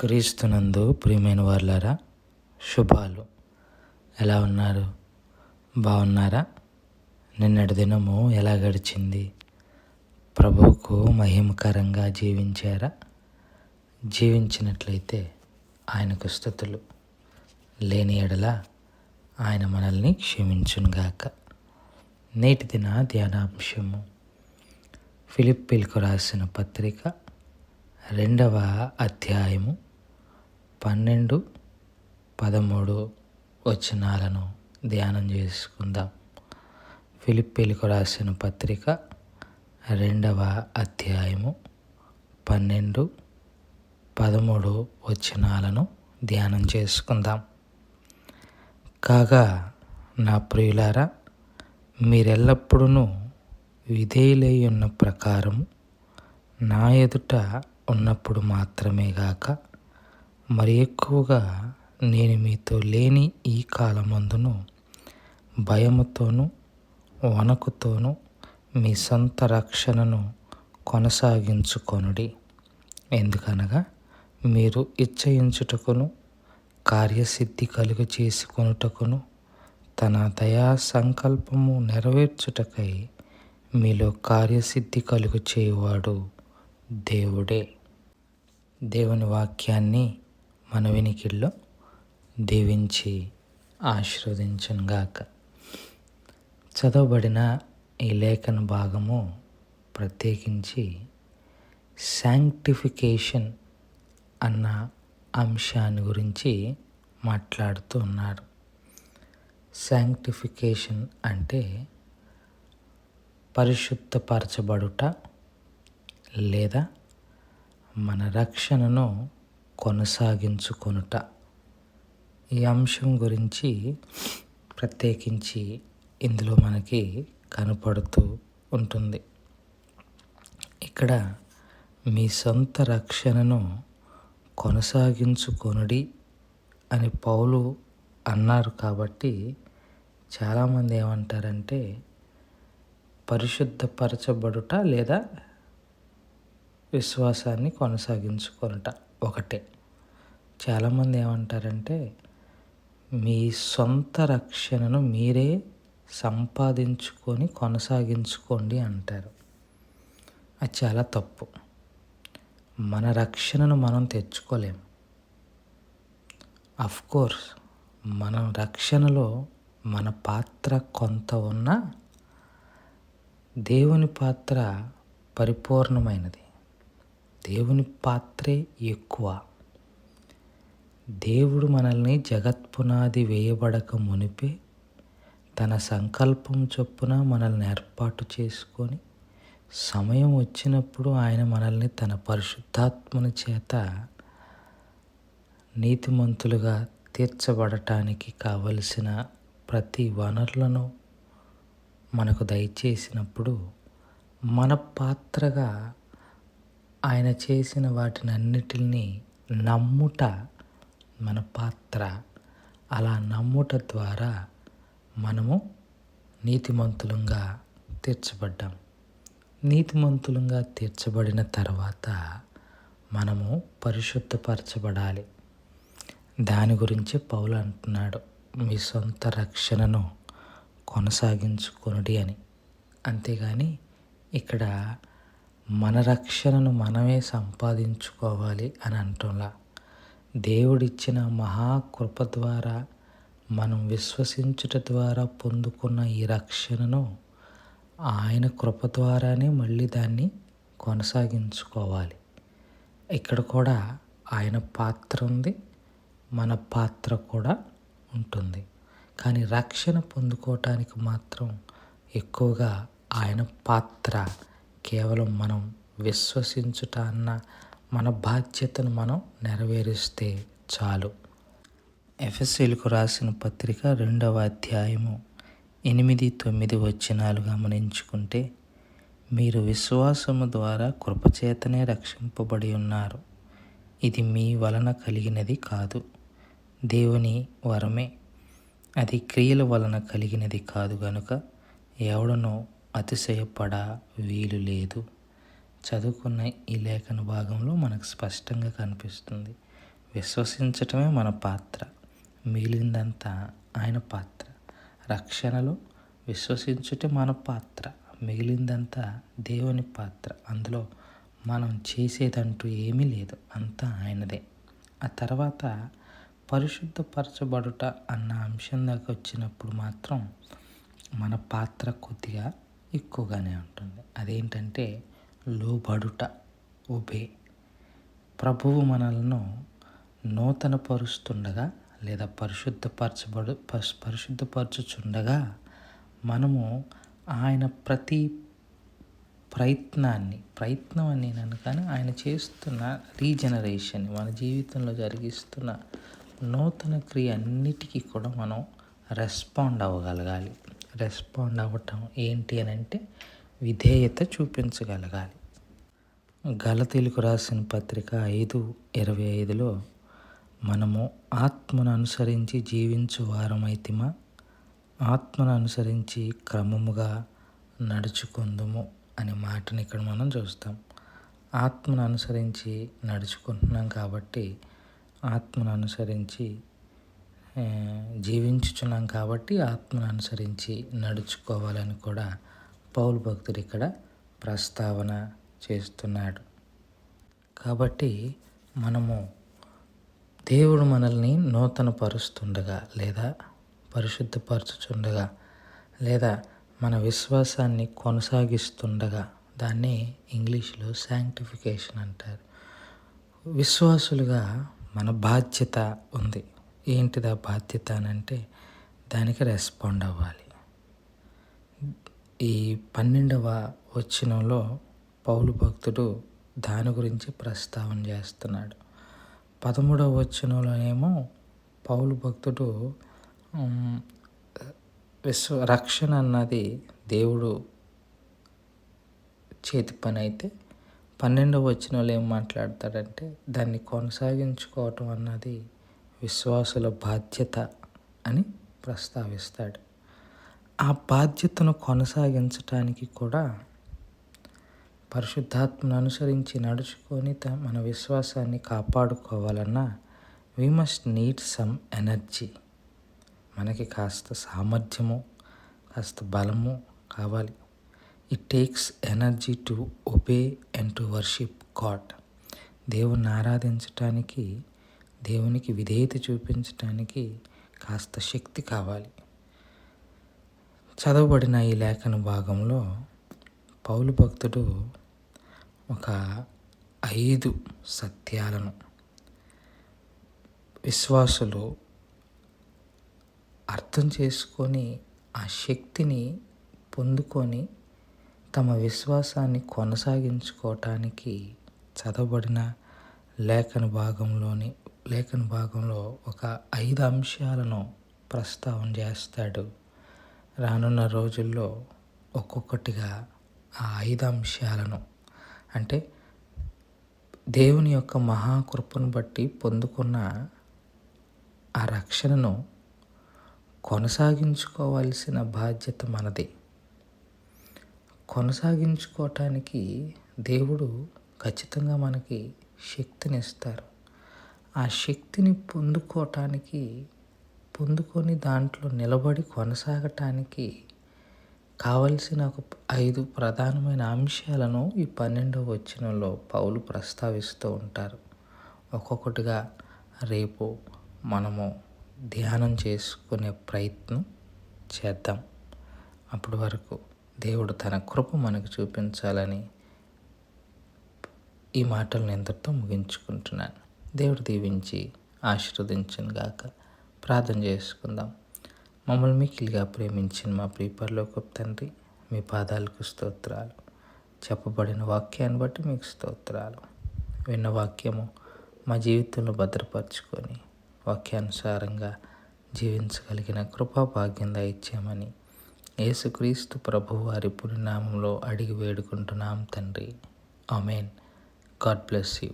క్రీస్తునందు ప్రియమైన వాళ్ళారా శుభాలు. ఎలా ఉన్నారు? బాగున్నారా నిన్నటి దినము ఎలా గడిచింది? ప్రభువుకు మహిమకరంగా జీవించారా? జీవించినట్లయితే ఆయనకు స్థుతులు. లేని ఎడల ఆయన మనల్ని క్షమించునుగాక. నేటి దిన ధ్యానాంశము. ఫిలిప్పీలకు రాసిన పత్రిక రెండవ అధ్యాయము పన్నెండు పదమూడు వచనాలను ధ్యానం చేసుకుందాం. ఫిలిప్పీలకు రాసిన పత్రిక రెండవ అధ్యాయము పన్నెండు పదమూడు వచనాలను ధ్యానం చేసుకుందాం. కాగా నా ప్రియులారా మీరెల్లప్పుడూ విధేయులై ఉన్న ప్రకారము నా ఎదుట ఉన్నప్పుడు మాత్రమే గాక మరి ఎక్కువగా నేను మీతో లేని ఈ కాలమందును భయముతోనూ వణకుతోనూ మీ సొంత రక్షణను కొనసాగించుకొనుడి. ఎందుకనగా మీరు ఇచ్చయించుటకును కార్యసిద్ధి కలుగ చేసుకొనుటకును తన దయా సంకల్పము నెరవేర్చుటకై మీలో కార్యసిద్ధి కలుగు చేయువాడు దేవుడే. దేవుని వాక్యాన్ని మన వినికిల్లో దీవించి ఆశీర్వదించనుగాక. చదవబడిన ఈ లేఖన భాగము ప్రత్యేకించి శాంక్టిఫికేషన్ అన్న అంశాన్ని గురించి మాట్లాడుతూ ఉన్నారు. శాంక్టిఫికేషన్ అంటే పరిశుద్ధపరచబడుట లేదా మన రక్షణను కొనసాగించుకొనుట. ఈ అంశం గురించి ప్రత్యేకించి ఇందులో మనకి కనపడుతూ ఉంటుంది. ఇక్కడ మీ సొంత రక్షణను కొనసాగించుకొనుడి అని పౌలు అన్నారు కాబట్టి చాలామంది ఏమంటారంటే పరిశుద్ధపరచబడుట లేదా విశ్వాసాన్ని కొనసాగించుకొనుట ఒకటే. చాలామంది ఏమంటారంటే మీ సొంత రక్షణను మీరే సంపాదించుకొని కొనసాగించుకోండి అంటారు. అది చాలా తప్పు. మన రక్షణను మనం తెచ్చుకోలేము. కోర్స్ మన రక్షణలో మన పాత్ర కొంత ఉన్నా దేవుని పాత్ర పరిపూర్ణమైనది. దేవుని పాత్రే ఎక్కువ. దేవుడు మనల్ని జగత్పునాది వేయబడక మునిపే తన సంకల్పం చొప్పున మనల్ని ఏర్పాటు చేసుకొని సమయం వచ్చినప్పుడు ఆయన మనల్ని తన పరిశుద్ధాత్మని చేత నీతిమంతులుగా తీర్చబడటానికి కావలసిన ప్రతి వనరులను మనకు దయచేసినప్పుడు మన పాత్రగా ఆయన చేసిన వాటినన్నిటిని నమ్ముట మన పాత్ర అలా నమ్ముట ద్వారా మనము నీతిమంతులంగా తీర్చబడ్డాం. నీతిమంతులంగా తీర్చబడిన తర్వాత మనము పరిశుద్ధపరచబడాలి. దాని గురించి పౌలు అంటున్నాడు మీ సొంత రక్షణను కొనసాగించుకొనుడి అని. అంతేగాని ఇక్కడ మన రక్షణను మనమే సంపాదించుకోవాలి అని అంటున్నా. దేవుడిచ్చిన మహాకృప ద్వారా మనం విశ్వసించుట ద్వారా పొందుకున్న ఈ రక్షణను ఆయన కృప ద్వారానే మళ్ళీ దాన్ని కొనసాగించుకోవాలి. ఇక్కడ కూడా ఆయన పాత్ర ఉంది మన పాత్ర కూడా ఉంటుంది. కానీ రక్షణ పొందుకోవటానికి మాత్రం ఎక్కువగా ఆయన పాత్ర కేవలం మనం విశ్వసించుట అన్న మన బాధ్యతను మనం నెరవేరుస్తే చాలు. ఎఫ్ఎస్సీలకు రాసిన పత్రిక రెండవ అధ్యాయము ఎనిమిది తొమ్మిది వచ్చినాలు గమనించుకుంటే మీరు విశ్వాసము ద్వారా కృపచేతనే రక్షింపబడి ఉన్నారు. ఇది మీ వలన కలిగినది కాదు. దేవుని వరమే. అది క్రియల వలన కలిగినది కాదు గనుక ఎవడనో అతిశయపడ వీలు లేదు. చదువుకున్న ఈ లేఖన భాగంలో మనకు స్పష్టంగా కనిపిస్తుంది. విశ్వసించటమే మన పాత్ర. మిగిలిందంతా ఆయన పాత్ర. రక్షణలో విశ్వసించుటే మన పాత్ర. మిగిలిందంతా దేవుని పాత్ర. అందులో మనం చేసేదంటూ ఏమీ లేదు. అంతా ఆయనదే. ఆ తర్వాత పరిశుద్ధపరచబడుట అన్న అంశం దాకా వచ్చినప్పుడు మాత్రం మన పాత్ర కొద్దిగా ఎక్కువగానే ఉంటుంది. అదేంటంటే లోబడుట ఉబే ప్రభువు మనలను నూతన పరుస్తుండగా లేదా పరిశుద్ధపరచబడు పరిశుద్ధపరచుచుండగా మనము ఆయన ప్రతి ప్రయత్నాన్ని ప్రయత్నం అని నేను కానీ ఆయన చేస్తున్న రీజనరేషన్ మన జీవితంలో జరిగిస్తున్న నూతన క్రియ అన్నిటికీ కూడా మనం రెస్పాండ్ అవ్వగలగాలి. రెస్పాండ్ అవ్వటం ఏంటి అని అంటే విధేయత చూపించగలగాలి. గలతీలకు రాసిన పత్రిక ఐదు ఇరవై ఐదులో మనము ఆత్మను అనుసరించి జీవించు వారమైతిమా? ఆత్మను అనుసరించి క్రమముగా నడుచుకుందుము అనే మాటని ఇక్కడ మనం చూస్తాం. ఆత్మను అనుసరించి నడుచుకుంటున్నాం కాబట్టి ఆత్మను అనుసరించి జీవించుచున్నాం కాబట్టి ఆత్మను అనుసరించి నడుచుకోవాలని కూడా పౌలు భక్తుడు ఇక్కడ ప్రస్తావన చేస్తున్నాడు. కాబట్టి మనము దేవుడు మనల్ని నూతన పరుస్తుండగా లేదా పరిశుద్ధపరచుచుండగా లేదా మన విశ్వాసాన్ని కొనసాగిస్తుండగా దాన్ని ఇంగ్లీష్లో శాంక్టిఫికేషన్ అంటారు. విశ్వాసులుగా మన బాధ్యత ఉంది. ఏంటిదా బాధ్యత అని అంటే దానికి రెస్పాండ్ అవ్వాలి. ఈ పన్నెండవ వచ్చినంలో పౌలు భక్తుడు దాని గురించి ప్రస్తావన చేస్తున్నాడు. పదమూడవ వచనంలోనేమో పౌలు భక్తుడు విశ్వ రక్షణ అన్నది దేవుడు చేతి పని అయితే పన్నెండవ వచ్చిన వాళ్ళు ఏం మాట్లాడతాడంటే దాన్ని కొనసాగించుకోవటం అన్నది విశ్వాసుల బాధ్యత అని ప్రస్తావిస్తాడు. ఆ బాధ్యతను కొనసాగించటానికి కూడా పరిశుద్ధాత్మను అనుసరించి నడుచుకొని మన విశ్వాసాన్ని కాపాడుకోవాలన్నా we must need some energy మనకి కాస్త సామర్థ్యము కాస్త బలము కావాలి. It takes energy to obey and to worship God దేవుణ్ణి ఆరాధించటానికి దేవునికి విధేయత చూపించటానికి కాస్త శక్తి కావాలి. చదవబడిన ఈ లేఖన భాగంలో పౌలు భక్తుడు ఒక ఐదు సత్యాలను విశ్వాసులు అర్థం చేసుకొని ఆ శక్తిని పొందుకొని తమ విశ్వాసాన్ని కొనసాగించుకోవటానికి చదవబడిన లేఖన భాగంలోని లేఖన భాగంలో ఒక ఐదు అంశాలను ప్రస్తావన చేస్తాడు. రానున్న రోజుల్లో ఒక్కొక్కటిగా ఆ ఐదు అంశాలను అంటే దేవుని యొక్క మహాకృపను బట్టి పొందుకున్న ఆ రక్షణను కొనసాగించుకోవాల్సిన బాధ్యత మనది. కొనసాగించుకోవటానికి దేవుడు ఖచ్చితంగా మనకి శక్తిని ఇస్తారు ఆ శక్తిని పొందుకోవటానికి పొందుకొని దాంట్లో నిలబడి కొనసాగటానికి కావలసిన ఒక ఐదు ప్రధానమైన అంశాలను ఈ పన్నెండవ వచనంలో పౌలు ప్రస్తావిస్తూ ఉంటారు. ఒక్కొక్కటిగా రేపు మనము ధ్యానం చేసుకునే ప్రయత్నం చేద్దాం. అప్పటి వరకు దేవుడు తన కృప మనకు చూపించాలని ఈ మాటలను ఎంతటితో ముగించుకుంటున్నాను. దేవుడు దీవించి ఆశీర్వదించను గాక ప్రార్థన చేసుకుందాం. మమ్మల్ని మిక్కిలిగా ప్రేమించిన మా ప్రీపర్లోకి తండ్రి మీ పాదాలకు స్తోత్రాలు. చెప్పబడిన వాక్యాన్ని బట్టి మీకు స్తోత్రాలు. విన్న వాక్యము మా జీవితంలో భద్రపరచుకొని వాక్యానుసారంగా జీవించగలిగిన కృపా భాగ్యం దయచేయమని యేసుక్రీస్తు ప్రభు వారి అడిగి వేడుకుంటున్నాం తండ్రి. Amen God bless you.